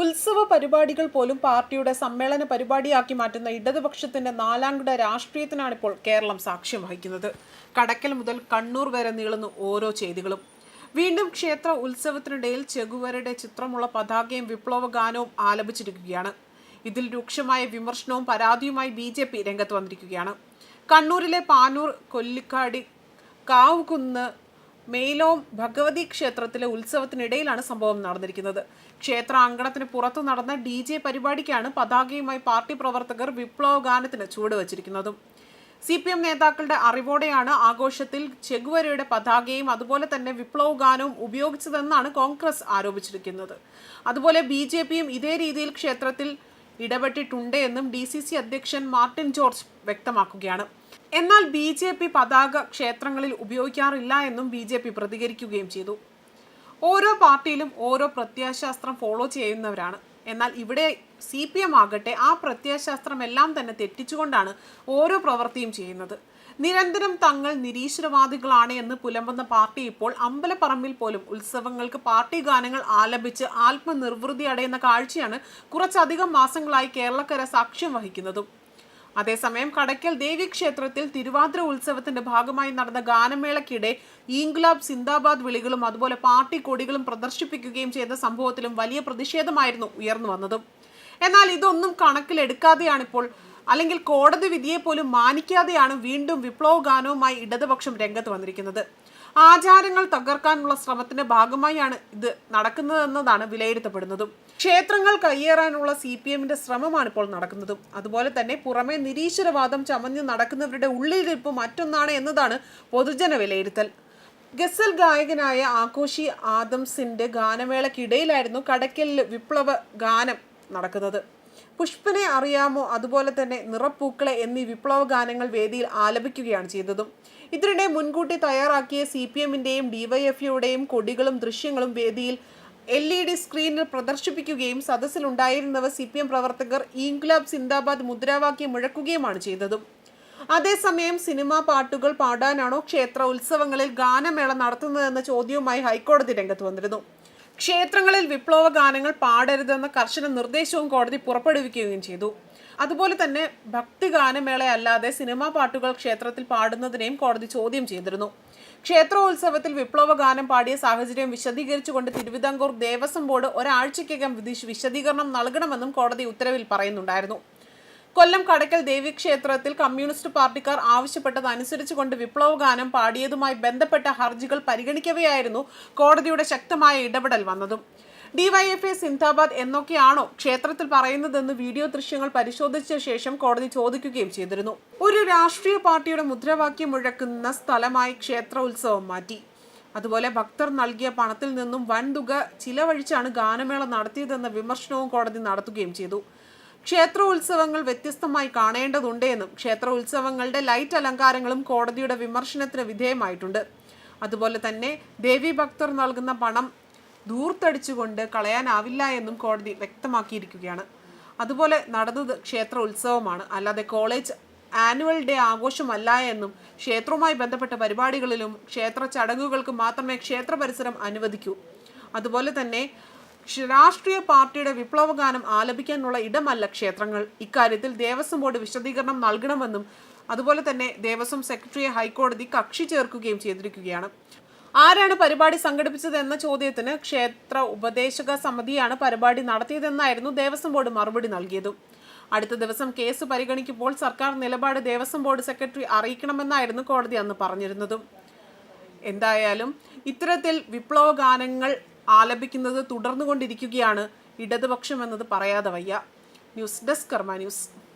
ഉത്സവ പരിപാടികൾ പോലും പാർട്ടിയുടെ സമ്മേളന പരിപാടിയാക്കി മാറ്റുന്ന ഇടതുപക്ഷത്തിന്റെ നാലാംകിട രാഷ്ട്രീയത്തിനാണിപ്പോൾ കേരളം സാക്ഷ്യം വഹിക്കുന്നത്. കടക്കൽ മുതൽ കണ്ണൂർ വരെ നീളുന്ന ഓരോ ചെയ്തികളും വീണ്ടും ക്ഷേത്ര ഉത്സവത്തിനിടയിൽ ചെകുവരുടെ ചിത്രമുള്ള പതാകയും വിപ്ലവ ഗാനവും ആലപിച്ചിരിക്കുകയാണ്. ഇതിൽ രൂക്ഷമായ വിമർശനവും പരാതിയുമായി ബി ജെ പി രംഗത്ത് വന്നിരിക്കുകയാണ്. കണ്ണൂരിലെ പാനൂർ കൊല്ലിക്കാടി കാവുകുന്ന് മേലോം ഭഗവതി ക്ഷേത്രത്തിലെ ഉത്സവത്തിനിടയിലാണ് സംഭവം നടന്നിരിക്കുന്നത്. ക്ഷേത്ര അങ്കണത്തിന് പുറത്തു നടന്ന ഡി ജെ പരിപാടിക്കാണ് പതാകയുമായി പാർട്ടി പ്രവർത്തകർ വിപ്ലവ ഗാനത്തിന് ചുവടുവച്ചിരിക്കുന്നതും സി പി എം നേതാക്കളുടെ അറിവോടെയാണ് ആഘോഷത്തിൽ ചെഗുവരയുടെ പതാകയും അതുപോലെ തന്നെ വിപ്ലവ ഗാനവും ഉപയോഗിച്ചതെന്നാണ് കോൺഗ്രസ് ആരോപിച്ചിരിക്കുന്നത്. അതുപോലെ ബി ജെ പിയും ഇതേ രീതിയിൽ ക്ഷേത്രത്തിൽ ഇടപെട്ടിട്ടുണ്ട് എന്നും ഡി സി സി അധ്യക്ഷൻ മാർട്ടിൻ ജോർജ് വ്യക്തമാക്കുകയാണ്. എന്നാൽ ബി ജെ പി പതാക ക്ഷേത്രങ്ങളിൽ ഉപയോഗിക്കാറില്ല എന്നും ബി ജെ പി പ്രതികരിക്കുകയും ചെയ്തു. ഓരോ പാർട്ടിയിലും ഓരോ പ്രത്യയശാസ്ത്രം ഫോളോ ചെയ്യുന്നവരാണ്. എന്നാൽ ഇവിടെ സി പി എം ആകട്ടെ ആ പ്രത്യയശാസ്ത്രം എല്ലാം തന്നെ തെറ്റിച്ചുകൊണ്ടാണ് ഓരോ പ്രവൃത്തിയും ചെയ്യുന്നത്. നിരന്തരം തങ്ങൾ നിരീശ്വരവാദികളാണ് എന്ന് പുലമ്പുന്ന പാർട്ടി ഇപ്പോൾ അമ്പലപ്പറമ്പിൽ പോലും ഉത്സവങ്ങൾക്ക് പാർട്ടി ഗാനങ്ങൾ ആലപിച്ച് ആത്മനിർവൃതി അടയുന്ന കാഴ്ചയാണ് കുറച്ചധികം മാസങ്ങളായി കേരളക്കര സാക്ഷ്യം വഹിക്കുന്നതും. അതേസമയം കടയ്ക്കൽ ദേവീക്ഷേത്രത്തിൽ തിരുവാതിര ഉത്സവത്തിന്റെ ഭാഗമായി നടന്ന ഗാനമേളയ്ക്കിടെ ഈങ്കുലാബ് സിന്ദാബാദ് വിളികളും അതുപോലെ പാർട്ടി കൊടികളും പ്രദർശിപ്പിക്കുകയും ചെയ്ത സംഭവത്തിലും വലിയ പ്രതിഷേധമായിരുന്നു ഉയർന്നു വന്നതും. എന്നാൽ ഇതൊന്നും കണക്കിലെടുക്കാതെയാണിപ്പോൾ അല്ലെങ്കിൽ കോടതി വിധിയെ പോലും മാനിക്കാതെയാണ് വീണ്ടും വിപ്ലവ ഗാനവുമായി ഇടതുപക്ഷം രംഗത്ത് വന്നിരിക്കുന്നത്. ആചാരങ്ങൾ തകർക്കാനുള്ള ശ്രമത്തിന്റെ ഭാഗമായാണ് ഇത് നടക്കുന്നതെന്നതാണ് വിലയിരുത്തപ്പെടുന്നതും. ക്ഷേത്രങ്ങൾ കയ്യേറാനുള്ള സി പി എമ്മിന്റെ ശ്രമമാണ് ഇപ്പോൾ നടക്കുന്നതും. അതുപോലെ തന്നെ പുറമെ നിരീശ്വരവാദം ചമഞ്ഞു നടക്കുന്നവരുടെ ഉള്ളിലിരിപ്പ് മറ്റൊന്നാണ് എന്നതാണ് പൊതുജന വിലയിരുത്തൽ. ഗസൽ ഗായകനായ ആഘോഷി ആദംസിന്റെ ഗാനമേളക്കിടയിലായിരുന്നു കടക്കലിൽ വിപ്ലവ ഗാനം നടക്കുന്നത്. പുഷ്പനെ അറിയാമോ? അതുപോലെ തന്നെ നിറപ്പൂക്കളെ എന്നീ വിപ്ലവ ഗാനങ്ങൾ വേദിയിൽ ആലപിക്കുകയാണ് ചെയ്തതും. ഇതിനിടെ മുൻകൂട്ടി തയ്യാറാക്കിയ സി പി എമ്മിന്റെയും ഡിവൈഎഫ്ഐയുടെയും കൊടികളും ദൃശ്യങ്ങളും വേദിയിൽ എൽ ഇ ഡി സ്ക്രീനിൽ പ്രദർശിപ്പിക്കുകയും സദസ്സിലുണ്ടായിരുന്നവർ സി പി എം പ്രവർത്തകർ ഇൻക്ലാബ് സിന്ദാബാദ് മുദ്രാവാക്യം മുഴക്കുകയുമാണ് ചെയ്തതും. അതേസമയം സിനിമാ പാട്ടുകൾ പാടാനാണോ ക്ഷേത്ര ഉത്സവങ്ങളിൽ ഗാനമേള നടത്തുന്നതെന്ന ചോദ്യവുമായി ഹൈക്കോടതി രംഗത്ത് വന്നിരുന്നു. ക്ഷേത്രങ്ങളിൽ വിപ്ലവ ഗാനങ്ങൾ പാടരുതെന്ന കർശന നിർദ്ദേശവും കോടതി പുറപ്പെടുവിക്കുകയും ചെയ്തു. അതുപോലെ തന്നെ ഭക്തിഗാനമേള അല്ലാതെ സിനിമാ പാട്ടുകൾ ക്ഷേത്രത്തിൽ പാടുന്നതിനെയും കോടതി ചോദ്യം ചെയ്തിരുന്നു. ക്ഷേത്രോത്സവത്തിൽ വിപ്ലവ ഗാനം പാടിയ സാഹചര്യം വിശദീകരിച്ചുകൊണ്ട് തിരുവിതാംകൂർ ദേവസ്വം ബോർഡ് ഒരാഴ്ചയ്ക്കകം വിശദീകരണം നൽകണമെന്നും കോടതി ഉത്തരവിൽ പറയുന്നുണ്ടായിരുന്നു. കൊല്ലം കടക്കൽ ദേവീക്ഷേത്രത്തിൽ കമ്മ്യൂണിസ്റ്റ് പാർട്ടിക്കാർ ആവശ്യപ്പെട്ടതനുസരിച്ച് കൊണ്ട് വിപ്ലവഗാനം പാടിയതുമായി ബന്ധപ്പെട്ട ഹർജികൾ പരിഗണിക്കവെയായിരുന്നു കോടതിയുടെ ശക്തമായ ഇടപെടൽ വന്നതും. ഡിവൈഎഫ്ഐ സിന്ദാബാദ് എന്നൊക്കെയാണോ ക്ഷേത്രത്തിൽ പറയുന്നതെന്ന് വീഡിയോ ദൃശ്യങ്ങൾ പരിശോധിച്ച ശേഷം കോടതി ചോദിക്കുകയും ചെയ്തിരുന്നു. ഒരു രാഷ്ട്രീയ പാർട്ടിയുടെ മുദ്രാവാക്യം മുഴക്കുന്ന സ്ഥലമായി ക്ഷേത്ര ഉത്സവം മാറ്റി. അതുപോലെ ഭക്തർ നൽകിയ പണത്തിൽ നിന്നും വൻതുക ചിലവഴിച്ചാണ് ഗാനമേള നടത്തിയതെന്ന വിമർശനവും കോടതി നടത്തുകയും ചെയ്തു. ക്ഷേത്ര ഉത്സവങ്ങൾ വ്യത്യസ്തമായി കാണേണ്ടതുണ്ട് എന്നും ക്ഷേത്ര ഉത്സവങ്ങളുടെ ലൈറ്റ് അലങ്കാരങ്ങളും കോടതിയുടെ വിമർശനത്തിന് വിധേയമായിട്ടുണ്ട്. അതുപോലെ തന്നെ ദേവി ഭക്തർ നൽകുന്ന പണം ദൂർത്തടിച്ചുകൊണ്ട് കളയാനാവില്ല എന്നും കോടതി വ്യക്തമാക്കിയിരിക്കുകയാണ്. അതുപോലെ നടന്നത് ക്ഷേത്ര ഉത്സവമാണ്. അല്ലാതെ കോളേജ് ആനുവൽ ഡേ ആഘോഷമല്ല എന്നും ക്ഷേത്രവുമായി ബന്ധപ്പെട്ട പരിപാടികളിലും ക്ഷേത്ര ചടങ്ങുകൾക്ക് മാത്രമേ ക്ഷേത്ര പരിസരം അനുവദിക്കൂ. അതുപോലെ തന്നെ രാഷ്ട്രീയ പാർട്ടിയുടെ വിപ്ലവഗാനം ആലപിക്കാനുള്ള ഇടമല്ല ക്ഷേത്രങ്ങൾ. ഇക്കാര്യത്തിൽ ദേവസ്വം ബോർഡ് വിശദീകരണം നൽകണമെന്നും അതുപോലെ തന്നെ ദേവസ്വം സെക്രട്ടറിയെ ഹൈക്കോടതി കക്ഷി ചേർക്കുകയും ചെയ്തിരിക്കുകയാണ്. ആരാണ് പരിപാടി സംഘടിപ്പിച്ചത് എന്ന ചോദ്യത്തിന് ക്ഷേത്ര ഉപദേശക സമിതിയാണ് പരിപാടി നടത്തിയതെന്നായിരുന്നു ദേവസ്വം ബോർഡ് മറുപടി നൽകിയത്. അടുത്ത ദിവസം കേസ് പരിഗണിക്കുമ്പോൾ സർക്കാർ നിലപാട് ദേവസ്വം ബോർഡ് സെക്രട്ടറി അറിയിക്കണമെന്നായിരുന്നു കോടതി അന്ന് പറഞ്ഞിരുന്നതും. എന്തായാലും ഇത്തരത്തിൽ വിപ്ലവ ഗാനങ്ങൾ ആലപിക്കുന്നത് തുടർന്നുകൊണ്ടിരിക്കുകയാണ്. ഇടതുപക്ഷം എന്നത് പറയാതെ വയ്യ. News desk Karma news.